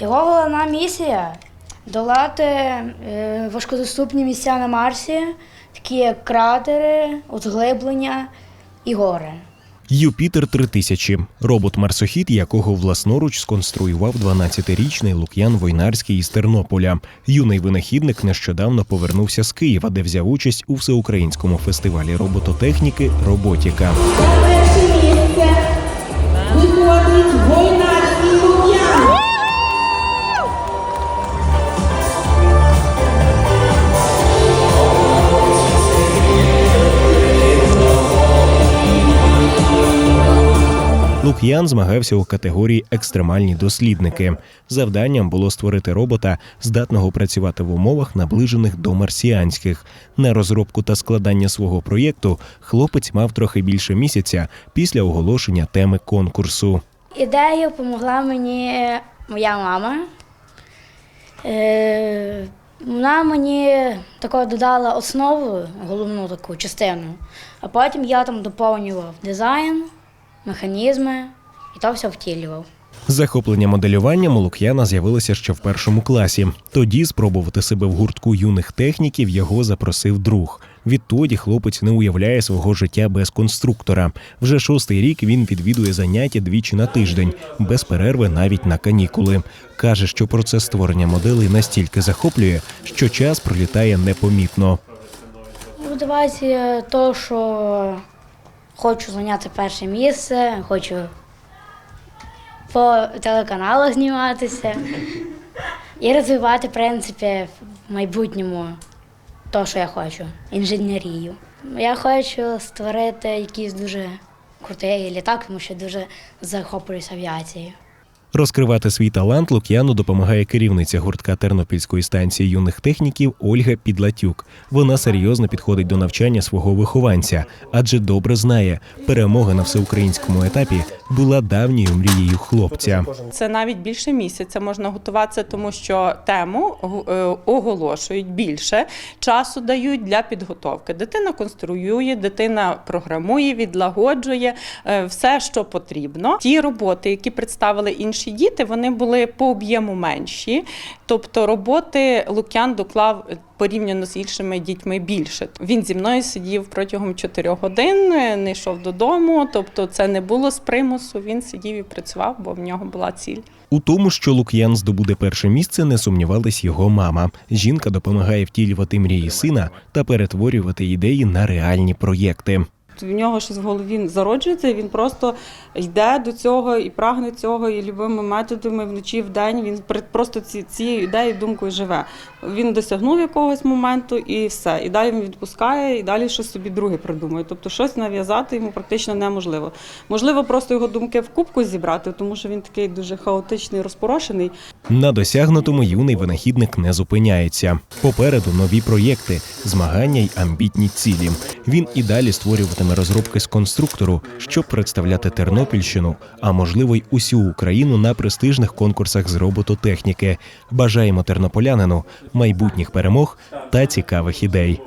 Його головна місія долати е, важкодоступні місця на Марсі, такі як кратери, узглиблення і гори. Юпітер 3000 – робот-марсохід, якого власноруч сконструював 12-річний Лук'ян Войнарський із Тернополя. Юний винахідник нещодавно повернувся з Києва, де взяв участь у всеукраїнському фестивалі робототехніки Роботіка. Лук'ян змагався у категорії екстремальні дослідники. Завданням було створити робота, здатного працювати в умовах, наближених до марсіанських. На розробку та складання свого проєкту хлопець мав трохи більше місяця після оголошення теми конкурсу. Ідею допомогла мені моя мама. Е, вона мені тако додала основу, головну таку частину, а потім я там доповнював дизайн, механізми і то все втілював. Захоплення моделюванням у Лук'яна з'явилося ще в першому класі. Тоді спробувати себе в гуртку юних техніків його запросив друг. Відтоді хлопець не уявляє свого життя без конструктора. Вже шостий рік він відвідує заняття двічі на тиждень, без перерви навіть на канікули. Каже, що процес створення моделей настільки захоплює, що час пролітає непомітно. Мотивація то, що хочу зайняти перше місце, хочу по телеканалах зніматися і розвивати, в принципі, в майбутньому то, що я хочу, інженерію. Я хочу створити якийсь дуже крутий літак, тому що дуже захоплююсь авіацією. Розкривати свій талант Лук'яну допомагає керівниця гуртка Тернопільської станції юних техніків Ольга Підлатюк. Вона серйозно підходить до навчання свого вихованця, адже добре знає, перемога на всеукраїнському етапі була давньою мрією хлопця. Це навіть більше місяця можна готуватися, тому що тему е, оголошують більше часу дають для підготовки. Дитина конструює, дитина програмує, відлагоджує е, все, що потрібно. Ті роботи, які представили інші діти, вони були по об'єму менші. Тобто роботи Лук'ян доклав порівняно з іншими дітьми більше. Він зі мною сидів протягом 4 годин, не йшов додому. Тобто, це не було з примусу. Він сидів і працював, бо в нього була ціль. У тому, що Лук'ян здобуде перше місце, не сумнівалась його мама. Жінка допомагає втілювати мрії сина та перетворювати ідеї на реальні проєкти. В нього щось в голові зароджується, і він просто йде до цього і прагне цього, і любими методами вночі в день він просто ці, цією ідеєю, думкою живе. Він досягнув якогось моменту і все. І далі він відпускає, і далі щось собі друге придумує. Тобто щось нав'язати йому практично неможливо. Можливо, просто його думки в кубку зібрати, тому що він такий дуже хаотичний, розпорошений. На досягнутому юний винахідник не зупиняється. Попереду нові проєкти, змагання й амбітні цілі. Він і далі створюватиме розробки з конструктору, щоб представляти Тернопільщину, а можливо й усю Україну на престижних конкурсах з робототехніки. Бажаємо тернополянину майбутніх перемог та цікавих ідей.